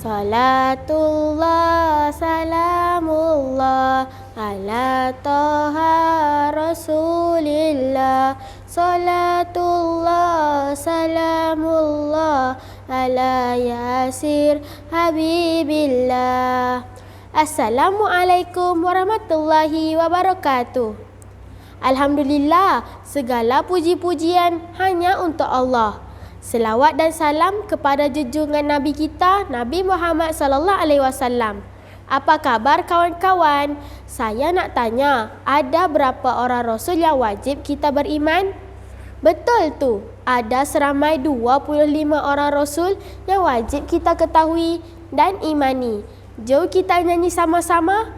Salatullah, salamullah ala taha rasulillah. Salatullah, salamullah ala yasir habibillah. Assalamualaikum warahmatullahi wabarakatuh. Alhamdulillah, segala puji-pujian hanya untuk Allah. Selawat dan salam kepada junjungan Nabi kita, Nabi Muhammad sallallahu alaihi wasallam. Apa khabar kawan-kawan? Saya nak tanya, ada berapa orang rasul yang wajib kita beriman? Betul tu, ada seramai 25 orang rasul yang wajib kita ketahui dan imani. Jom kita nyanyi sama-sama.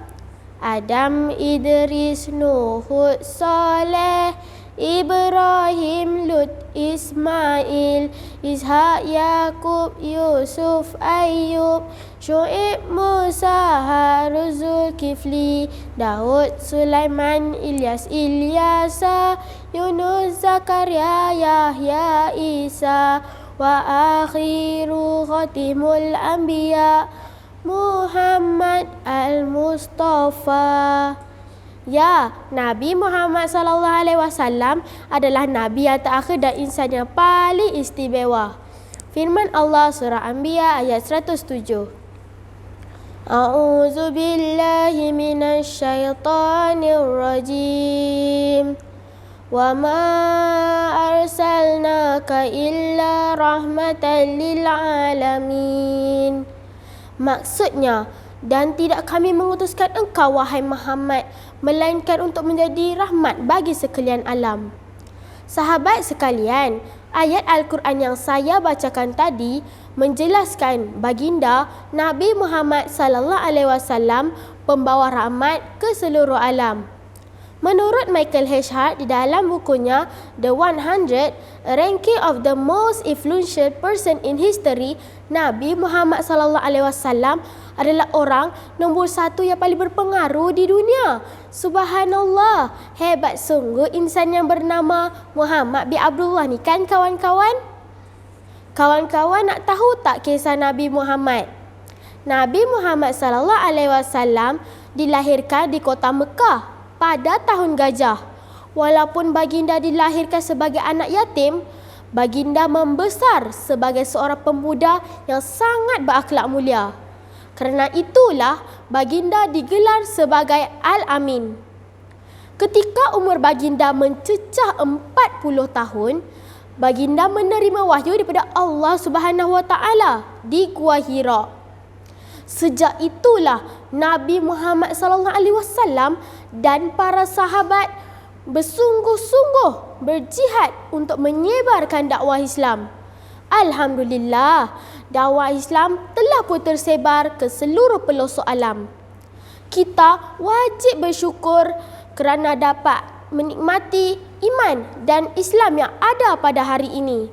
Adam, Idris, Nuh, Hud, Saleh, Ibrahim, Lut, Ismail, Ishak, Yakub, Yusuf, Ayub, Shu'ib, Musa, Harun, Zulkifli, Daud, Sulaiman, Ilyas, Ilyasa, Yunus, Zakaria, Yahya, Isa, wa akhiru khatimul anbiya Muhammad al-Mustafa. Ya, Nabi Muhammad sallallahu alaihi wasallam adalah nabi yang terakhir dan insan yang paling istimewa. Firman Allah surah Anbiya ayat 107. A'udzu billahi minasy syaithanir rajim. Wa ma arsalnaka illa rahmatan lil alamin. Maksudnya, dan tidak kami mengutuskan engkau wahai Muhammad melainkan untuk menjadi rahmat bagi sekalian alam. Sahabat sekalian, ayat Al-Quran yang saya bacakan tadi menjelaskan baginda Nabi Muhammad sallallahu alaihi wasallam pembawa rahmat ke seluruh alam. Menurut Michael H. Hart di dalam bukunya The 100 Ranking of the Most Influential Person in History, Nabi Muhammad sallallahu alaihi wasallam adalah orang nombor satu yang paling berpengaruh di dunia. Subhanallah, hebat sungguh insan yang bernama Muhammad bin Abdullah ni kan kawan-kawan? Kawan-kawan nak tahu tak kisah Nabi Muhammad? Nabi Muhammad sallallahu alaihi wasallam dilahirkan di kota Mekah pada tahun gajah. Walaupun baginda dilahirkan sebagai anak yatim, baginda membesar sebagai seorang pemuda yang sangat berakhlak mulia. Kerana itulah baginda digelar sebagai Al-Amin. Ketika umur baginda mencecah 40 tahun, baginda menerima wahyu daripada Allah Subhanahu Wa Taala di Gua Hira. Sejak itulah Nabi Muhammad sallallahu alaihi wasallam dan para sahabat bersungguh-sungguh berjihad untuk menyebarkan dakwah Islam. Alhamdulillah, dakwah Islam telah pun tersebar ke seluruh pelosok alam. Kita wajib bersyukur kerana dapat menikmati iman dan Islam yang ada pada hari ini.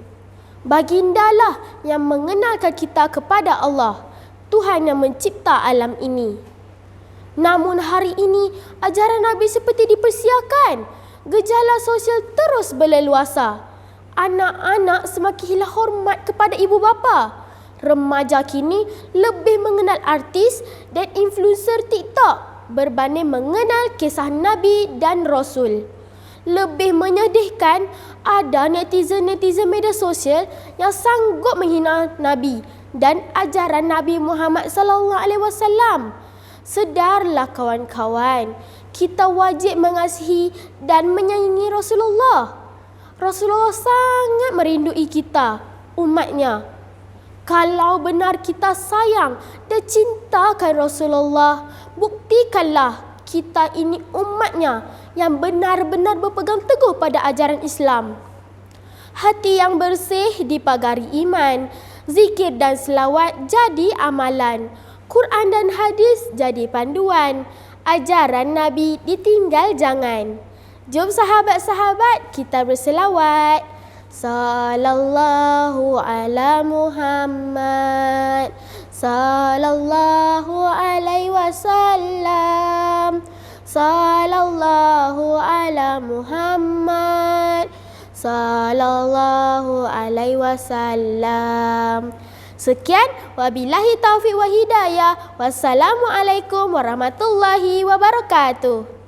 Bagindalah yang mengenalkan kita kepada Allah, Tuhan yang mencipta alam ini. Namun hari ini ajaran Nabi seperti dipersiakan. Gejala sosial terus berleluasa. Anak-anak semakin hilang hormat kepada ibu bapa. Remaja kini lebih mengenal artis dan influencer TikTok berbanding mengenal kisah Nabi dan Rasul. Lebih menyedihkan, ada netizen-netizen media sosial yang sanggup menghina Nabi dan ajaran Nabi Muhammad sallallahu alaihi wasallam. Sedarlah kawan-kawan, kita wajib mengasihi dan menyayangi Rasulullah. Rasulullah sangat merindui kita, umatnya. Kalau benar kita sayang dan cintakan Rasulullah, buktikanlah kita ini umatnya yang benar-benar berpegang teguh pada ajaran Islam. Hati yang bersih dipagari iman, zikir dan selawat jadi amalan. Quran dan hadis jadi panduan. Ajaran Nabi ditinggal jangan. Jom sahabat-sahabat kita berselawat. Sallallahu ala Muhammad. Sallallahu alaihi wasallam. Sallallahu ala Muhammad. Sallallahu alaihi wasallam. Sekian Wabillahi taufiq wa hidayah. Wassalamualaikum warahmatullahi wabarakatuh.